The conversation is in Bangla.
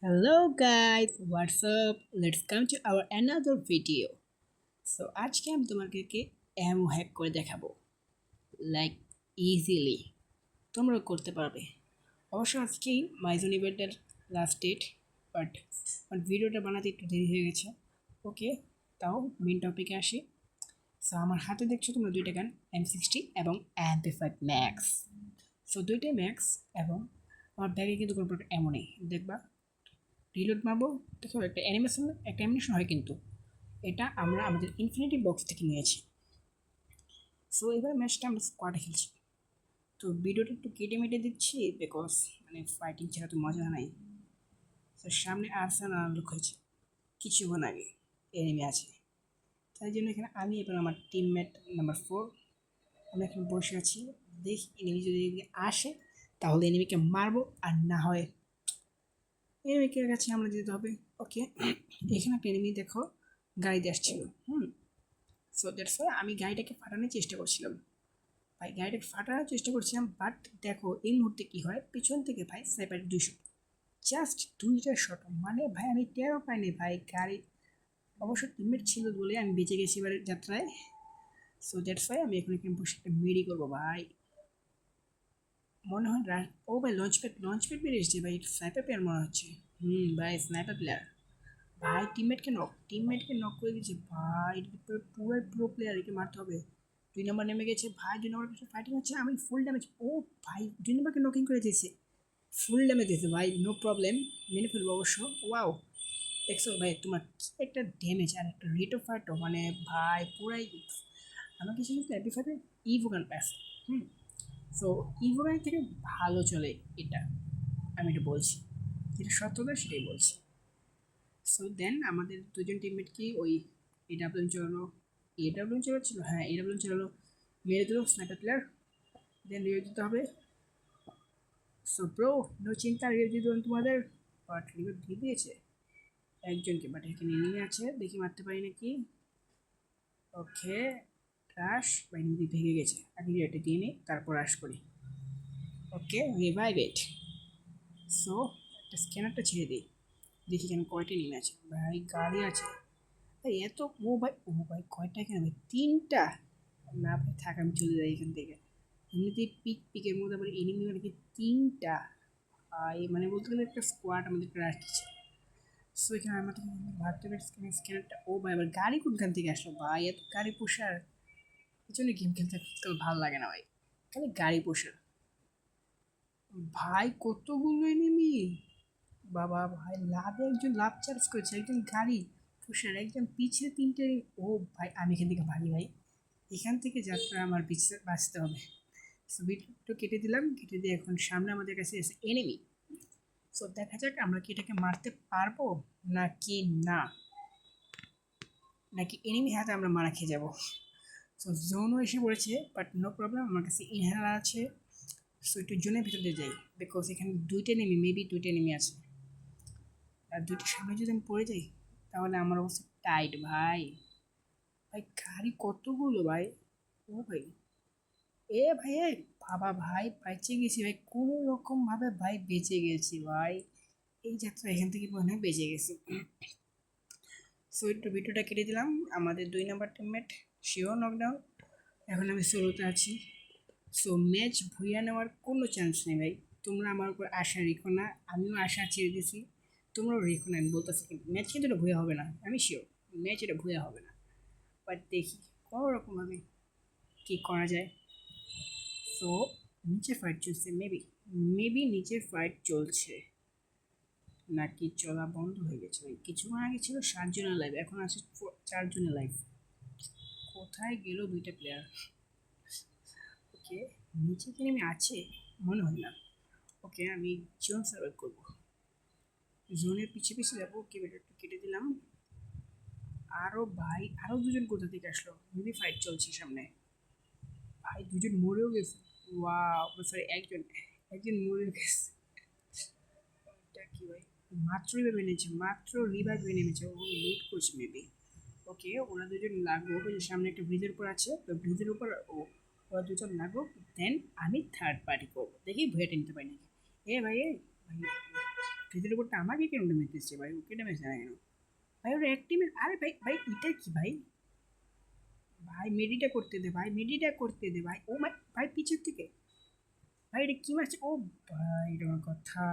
Guys, what's up? Let's come to our another video. So আজকে আমি তোমাদেরকে এমও হ্যাক করে দেখাবো। লাইক ইজিলি তোমরা করতে পারবে। অবশ্য আজকেই মাইজন ইভেন্টের লাস্ট ডেট বাট বাট ভিডিওটা বানাতে একটু দেরি হয়ে গেছে। ওকে তাও মেন টপিকে আসি। সো আমার হাতে দেখছ তোমরা দুইটা গান এম সিক্সটি এবং এমপি ফাইভ ম্যাক্স সো দুইটাই ম্যাক্স এবং আমার ব্যাগে কিন্তু কোনো প্রকার এমন দেখবা রিলোড মারবো দেখো একটা অ্যানিমেশন একটা অ্যানিমেশন হয় কিন্তু। এটা আমরা আমাদের ইনফিনিটি বক্স থেকে নিয়েছি। সো এবার ম্যাচটা আমরা স্কোয়াডে খেলছি। তো ভিডিওটা একটু কেটে মেটে দিচ্ছি বিকজ মানে ফাইটিং ছাড়া তো মজা নাই। তো সামনে আর্সান আর লোক হয়েছে। কিছুক্ষণ আগে এনিমি আছে। তাই জন্য এখানে আমি এবং আমার টিমমেট নাম্বার ফোর আমরা এখানে বসে আছি। দেখি এনিমি যদি আসে, তাহলে এনিমিকে মারবো আর না হয় এনিমিকের কাছে আমরা যেতে হবে। ওকে এখানে একটা এনিমি দেখো, গাড়িতে আসছিল। হুম সো দ্যাটস ওয়াই আমি গাড়িটাকে ফাটানোর চেষ্টা করছিলাম। ভাই, গাড়িটাকে ফাটানোর চেষ্টা করছিলাম বাট দেখো, এই মুহূর্তে কী হয়? পিছন থেকে ভাই স্নাইপার দুশো জাস্ট দুইটা শট মানে ভাই, আমি টেরও পাইনি ভাই, গাড়ি অবশ্য টিমমেট ছিল বলে আমি বেঁচে গেছি এবারের যাত্রায়। সো দ্যাটস ওয়াই আমি এখন এখানে বসে একটা মেডি করব ভাই। মনে হয় ও ভাই লঞ্চ প্যাড লঞ্চ প্যাড বেরিয়ে এসেছে ভাই স্নাইপার প্লেয়ার মনে হচ্ছে। হুম, ভাই স্নাইপার প্লেয়ার ভাই টিমমেটকে নক টিমমেটকে নক করে দিয়েছে, ভাই পুরো, প্রো প্লেয়ার একে মারতে হবে। দুই নম্বর নেমে গেছে, ভাই, দুই নম্বর পিছনে ফাইটিং হচ্ছে, আমি ফুল ড্যামেজ ও ভাই, দুই নম্বরকে নকিং করে দিয়েছে। ফুল ড্যামেজ দিয়েছে ভাই নো প্রবলেম মেনে ফেলব অবশ্য। ওয়াও দেখছ ভাই, তোমার কি একটা ড্যামেজ আর একটা রেট অফ ফায়ারটা মানে ভাই, পুরাই আমাকে সে কিন্তু অ্যাপি ফাইভে ইভোগান প্যাস হুম। সো ইভোগান থেকে ভালো চলে এটা, আমি এটা বলছি। যেটা সত্যতা সেটাই বলছি। সো দেন আমাদের দুজন টিমমেট কি ওই চালানো এ ডাব্লিউ চালাচ্ছিল? হ্যাঁ এ ডাব্লিউ চালানো মেরে দিল স্নাইপার প্লেয়ার দেন রিভিউ দিতে হবে। সো ব্রো নো চিন্তা রিভিউ দিতে হবে তোমাদের। বাট রিভিউ দিয়ে দিয়েছে একজনকে বাট এখানে নিয়ে আছে, দেখি মারতে পারি নাকি? ওকে ক্রাশ বা এমনি ভেঙে গেছে। আগে রেটে দিয়ে নিই তারপর আশ করি। ওকে রিভাইভ ইট সো একটা স্ক্যানারটা ছেড়ে দিই। দেখি কেন কয়টা নেমে আছে। ভাই, গাড়ি আছে। ভাই, এত ও ভাই ও ভাই, কয়টা কেন ভাই? তিনটা? না ভাই, থাক, আমি চলে যাই এখান থেকে। এমনিতেই পিক পিকের মধ্যে আবার এনিমি নাকি তিনটা। মানে বলতে গেলে একটা স্কোয়াড আমাদের দিচ্ছে সো এখানে আমাদের ভাবতে পারি স্ক্যানারটা ও ভাই, আবার গাড়ি কোনখান থেকে আসলো? ভাই, এত গাড়ি পোষার। জন্য গেম খেলতে আজকাল ভালো লাগে না ভাই। খালি গাড়ি পোষার ভাই কতগুলো এনিমি বাবা ভাই, লাভে একজন, লাভ চার্জ করেছে। একজন গাড়ি পুষার একজন পিছে তিনটে ও ভাই, আমি এখান থেকে ভাগি ভাই। এখান থেকে যাত্রা আমার পিছে বাঁচতে হবে। সো কেটে দিলাম। কেটে দিয়ে এখন সামনে আমাদের কাছে এসে এনিমি সো দেখা যাক আমরা কি এটাকে মারতে পারব নাকি না। নাকি এনিমি হাতে আমরা মারা খেয়ে যাব। সো জোনও এসে পড়েছে বাট নো প্রবলেম আমার কাছে ইনহেলার আছে। সো একটু জোনের ভিতর দিয়ে যাই বিকজ এখানে দুইটা নেমি মেবি দুইটা নেমি আছে। আর দুইটা সামনে যদি আমি পড়ে যাই, তাহলে আমার অবস্থা টাইট ভাই। ভাই, গাড়ি কতগুলো, ভাই? ও ভাই। এ ভাই বাবা ভাই, বেঁচে গেছি ভাই, কোনো রকমভাবে ভাই বেঁচে গেছি ভাই। এই যাত্রা এখান থেকে মনে হয় বেঁচে গেছি। সো একটু ভিডিওটা কেটে দিলাম। আমাদের দুই নাম্বার টিমমেট সেও নকডাউন এখন আমি সোলোতে আছি। সো ম্যাচ ভুইয়া নেওয়ার কোনো চান্স নেই ভাই। তোমরা আমার উপর আশা রেখো না, আমিও আশা ছেড়ে দিয়েছি তোমরাও রেখো না, আমি বলতেছি কিন্তু ম্যাচ কিন্তু এটা ভুয়া হবে না, আমি শিওর ম্যাচ এটা ভুয়া হবে না। বাট দেখি কোনো রকমভাবে কী করা যায়। সো নিচে ফাইট চলছে মেবি মেবি নিচের ফাইট চলছে। নাকি চলা বন্ধ হয়ে গেছে কিছুক্ষণ আগে ছিল সাতজনের লাইভ এখন আছে চারজনের লাইভ কোথায় গেল দুইটা প্লেয়ার ওকে, নিচে কি নেমে আছে? মনে হয় না। ওকে, আমি জোন সার্ভাইভ করব। জোনের পিছিয়ে পিছিয়ে যাব। ওকে একটু কেটে দিলাম। আরও ভাই আরও দুজন কোথা থেকে আসলো? মেবি ফাইট চলছে সামনে। ভাই, দুজন মরেও গেছে। ওয়াও সরি একজন একজন মরে গেছে। এটা কি ভাই? মাত্র রিভাইভ এনেছে মাত্র রিভাইভ এনেছে ও লুট করছে মেবি ওকে, ওরা দুজন লাগবে। ওকে যে সামনে একটা ব্রিজের উপর আছে, তো ব্রিজের উপর ও, ওরা দুজন লাগুক দেন আমি থার্ড পার্টি করব। দেখি ভুয়েটা নিতে পারি নাকি? এ ভাই ভাই ফেজের উপরটা আমাকে কেন ড্যামেজ দিচ্ছে ভাই? ওকে ড্যামেজ না কেন? ভাই, ওরা এক টিমের আরে ভাই ভাই, এটা কি ভাই? ভাই মেডিটা করতে দে ভাই মেডিটা করতে দে ভাই। ও মাই ভাই পিছের থেকে। ভাই, এটা কি মারছে? ও ভাই, এটা আমার কথা।